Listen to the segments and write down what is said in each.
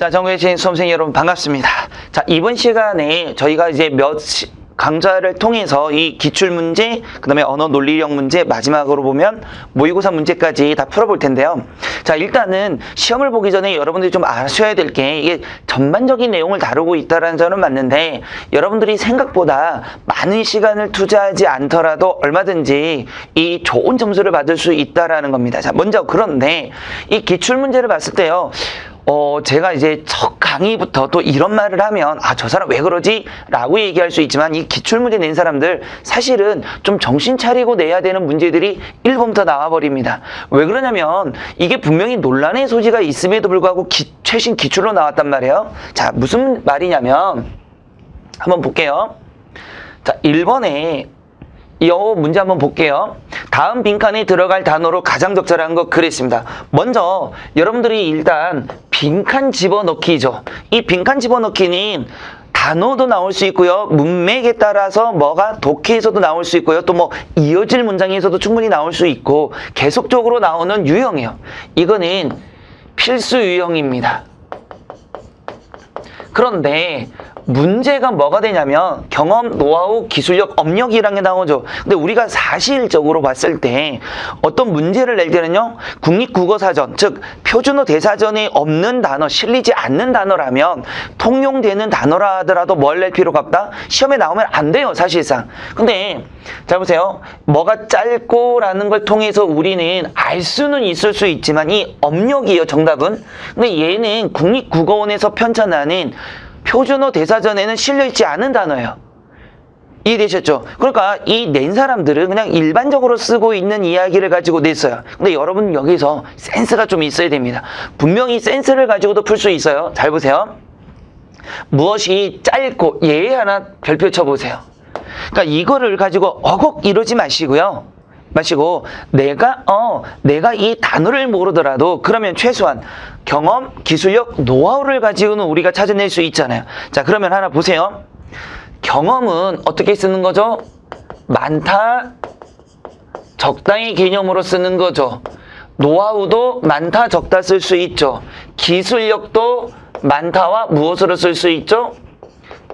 자, 정규신 수험생 여러분 반갑습니다. 자, 이번 시간에 저희가 이제 몇 시- 강좌를 통해서 이 기출 문제, 그 다음에 언어 논리력 문제, 마지막으로 보면 모의고사 문제까지 다 풀어볼 텐데요. 자, 일단은 시험을 보기 전에 여러분들이 좀 아셔야 될 게 이게 전반적인 내용을 다루고 있다라는 점은 맞는데 여러분들이 생각보다 많은 시간을 투자하지 않더라도 얼마든지 이 좋은 점수를 받을 수 있다라는 겁니다. 자, 먼저 그런데 이 기출 문제를 봤을 때요. 어, 제가 이제 첫 강의부터 또 이런 말을 하면, 아, 저 사람 왜 그러지? 라고 얘기할 수 있지만, 이 기출문제 낸 사람들, 사실은 좀 정신 차리고 내야 되는 문제들이 1번부터 나와버립니다. 왜 그러냐면, 이게 분명히 논란의 소지가 있음에도 불구하고 기- 최신 기출로 나왔단 말이에요. 자, 무슨 말이냐면, 한번 볼게요. 자, 1번에 이 문제 한번 볼게요. 다음 빈칸에 들어갈 단어로 가장 적절한 거 그랬습니다. 먼저 여러분들이 일단 빈칸 집어넣기죠. 이 빈칸 집어넣기는 단어도 나올 수 있고요. 문맥에 따라서 뭐가 독해에서도 나올 수 있고요. 또 뭐 이어질 문장에서도 충분히 나올 수 있고 계속적으로 나오는 유형이에요. 이거는 필수 유형입니다. 그런데 문제가 뭐가 되냐면 경험, 노하우, 기술력, 업력이라는 게 나오죠. 근데 우리가 사실적으로 봤을 때 어떤 문제를 낼 때는요. 국립국어사전, 즉 표준어 대사전에 없는 단어, 실리지 않는 단어라면 통용되는 단어라 하더라도 뭘 낼 필요가 없다? 시험에 나오면 안 돼요, 사실상. 근데 잘 보세요. 뭐가 짧고라는 걸 통해서 우리는 알 수는 있을 수 있지만 이 업력이에요, 정답은. 근데 얘는 국립국어원에서 편찬하는 표준어 대사전에는 실려있지 않은 단어예요. 이해되셨죠? 그러니까 이 낸 사람들은 그냥 일반적으로 쓰고 있는 이야기를 가지고 냈어요. 근데 여러분 여기서 센스가 좀 있어야 됩니다. 분명히 센스를 가지고도 풀 수 있어요. 잘 보세요. 무엇이 짧고 예 하나 별표 쳐보세요. 그러니까 이거를 가지고 어곡 이러지 마시고요. 마시고 내가 어 내가 이 단어를 모르더라도 그러면 최소한 경험, 기술력, 노하우를 가지고는 우리가 찾아낼 수 있잖아요. 자 그러면 하나 보세요. 경험은 어떻게 쓰는 거죠? 많다, 적당히 개념으로 쓰는 거죠. 노하우도 많다, 적다 쓸 수 있죠. 기술력도 많다와 무엇으로 쓸 수 있죠?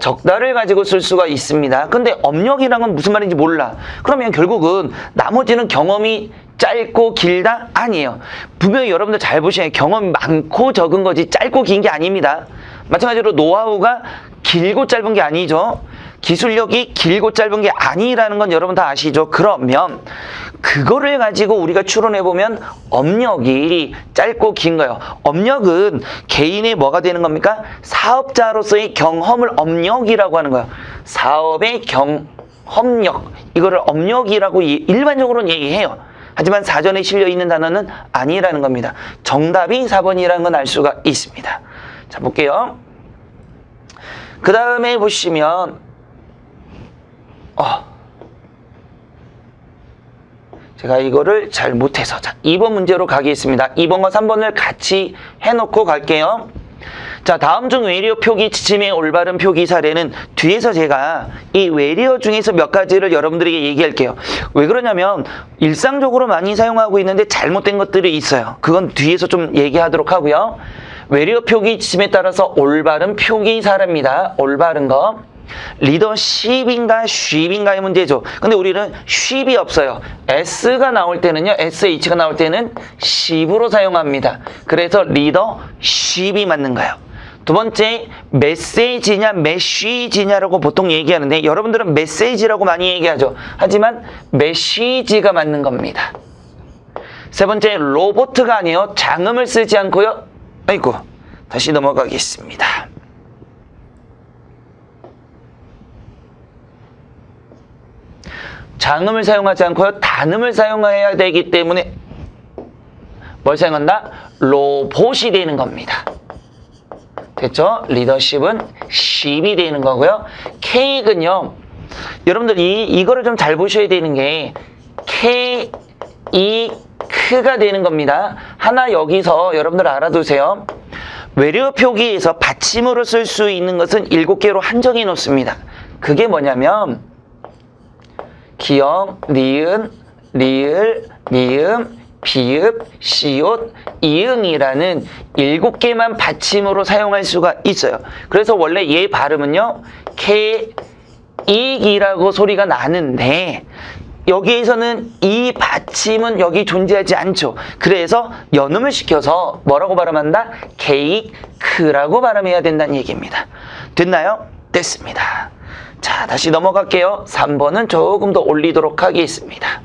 적다를 가지고 쓸 수가 있습니다. 근데 업력이란 건 무슨 말인지 몰라. 그러면 결국은 나머지는 경험이 짧고 길다? 아니에요. 분명히 여러분들 잘 보셔야 경험이 많고 적은 거지 짧고 긴 게 아닙니다. 마찬가지로 노하우가 길고 짧은 게 아니죠. 기술력이 길고 짧은 게 아니라는 건 여러분 다 아시죠? 그러면 그거를 가지고 우리가 추론해 보면 업력이 짧고 긴 거예요. 업력은 개인의 뭐가 되는 겁니까? 사업자로서의 경험을 업력이라고 하는 거예요. 사업의 경험력 이거를 업력이라고 이- 일반적으로는 얘기해요. 하지만 사전에 실려 있는 단어는 아니라는 겁니다. 정답이 4번이라는 건 알 수가 있습니다. 자 볼게요. 그 다음에 보시면 제가 이거를 잘 못해서 자 2번 문제로 가겠습니다. 2번과 3번을 같이 해놓고 갈게요. 자 다음 중 외리어 표기 지침의 올바른 표기 사례는 뒤에서 제가 이 외리어 중에서 몇 가지를 여러분들에게 얘기할게요. 왜 그러냐면 일상적으로 많이 사용하고 있는데 잘못된 것들이 있어요. 그건 뒤에서 좀 얘기하도록 하고요. 외리어 표기 지침에 따라서 올바른 표기 사례입니다. 올바른 거. 리더십인가 쉽인가의 문제죠. 근데 우리는 쉽이 없어요. S가 나올 때는요. SH가 나올 때는 쉽으로 사용합니다. 그래서 리더십이 맞는 거예요. 두 번째 메시지냐 메시지냐라고 보통 얘기하는데 여러분들은 메시지라고 많이 얘기하죠. 하지만 메시지가 맞는 겁니다. 세 번째 로보트가 아니에요. 장음을 쓰지 않고요. 아이고 다시 넘어가겠습니다. 장음을 사용하지 않고요. 단음을 사용해야 되기 때문에 뭘 사용한다? 로봇이 되는 겁니다. 됐죠? 리더십은 십이 되는 거고요. 케이크는요. 여러분들 이 이거를 좀 잘 보셔야 되는 게 K 이 크가 되는 겁니다. 하나 여기서 여러분들 알아두세요. 외려 표기에서 받침으로 쓸 수 있는 것은 일곱 개로 한정해 놓습니다. 그게 뭐냐면 기역, 니은, 리을, 미음, 비읍, 시옷, 이응이라는 일곱 개만 받침으로 사용할 수가 있어요. 그래서 원래 얘 발음은요, 케, 이익이라고 소리가 나는데 여기에서는 이 받침은 여기 존재하지 않죠. 그래서 연음을 시켜서 뭐라고 발음한다? 케이크라고 발음해야 된다는 얘기입니다. 됐나요? 됐습니다. 자, 다시 넘어갈게요. 3번은 조금 더 올리도록 하겠습니다.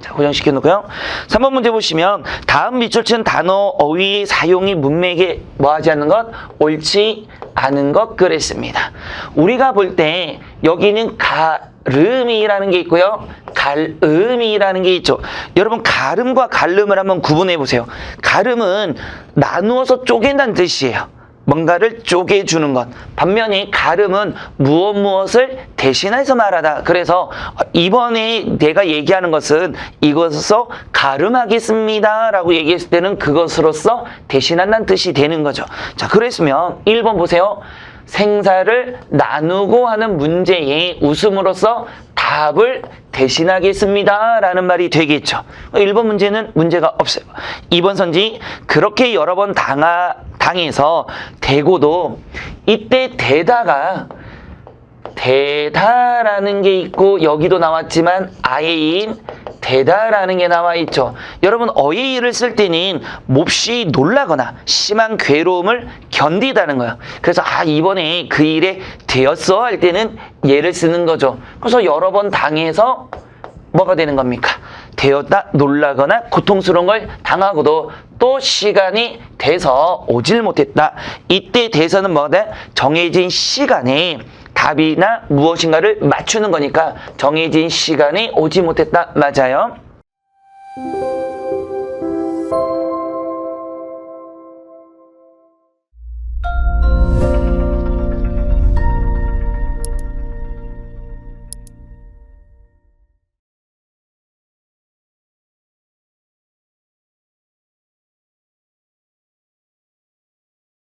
자, 고정시켜 놓고요. 3번 문제 보시면 다음 밑줄 친 단어 어휘 사용이 문맥에 뭐하지 않는 것? 옳지 않은 것 그랬습니다. 우리가 볼 때 여기는 가름이라는 게 있고요. 갈음이라는 게 있죠. 여러분 가름과 갈름을 한번 구분해 보세요. 가름은 나누어서 쪼갠다는 뜻이에요. 뭔가를 쪼개주는 것. 반면에 가름은 무엇 무엇을 대신해서 말하다. 그래서 이번에 내가 얘기하는 것은 이것으로서 가름하겠습니다. 라고 얘기했을 때는 그것으로서 대신한다는 뜻이 되는 거죠. 자, 그랬으면 1번 보세요. 생사를 나누고 하는 문제에 웃음으로써 답을 대신하겠습니다. 라는 말이 되겠죠. 1번 문제는 문제가 없어요. 2번 선지, 그렇게 여러 번 당하, 당해서 대고도 이때 대다가 대다라는 게 있고 여기도 나왔지만 아예인 대다라는 게 나와 있죠. 여러분 어예이를 쓸 때는 몹시 놀라거나 심한 괴로움을 견디다는 거예요. 그래서 아 이번에 그 일에 되었어 할 때는 얘를 쓰는 거죠. 그래서 여러 번 당해서 뭐가 되는 겁니까? 되었다 놀라거나 고통스러운 걸 당하고도 또 시간이 돼서 오질 못했다. 이때 돼서는 뭐다? 정해진 시간에 답이나 무엇인가를 맞추는 거니까 정해진 시간에 오지 못했다. 맞아요.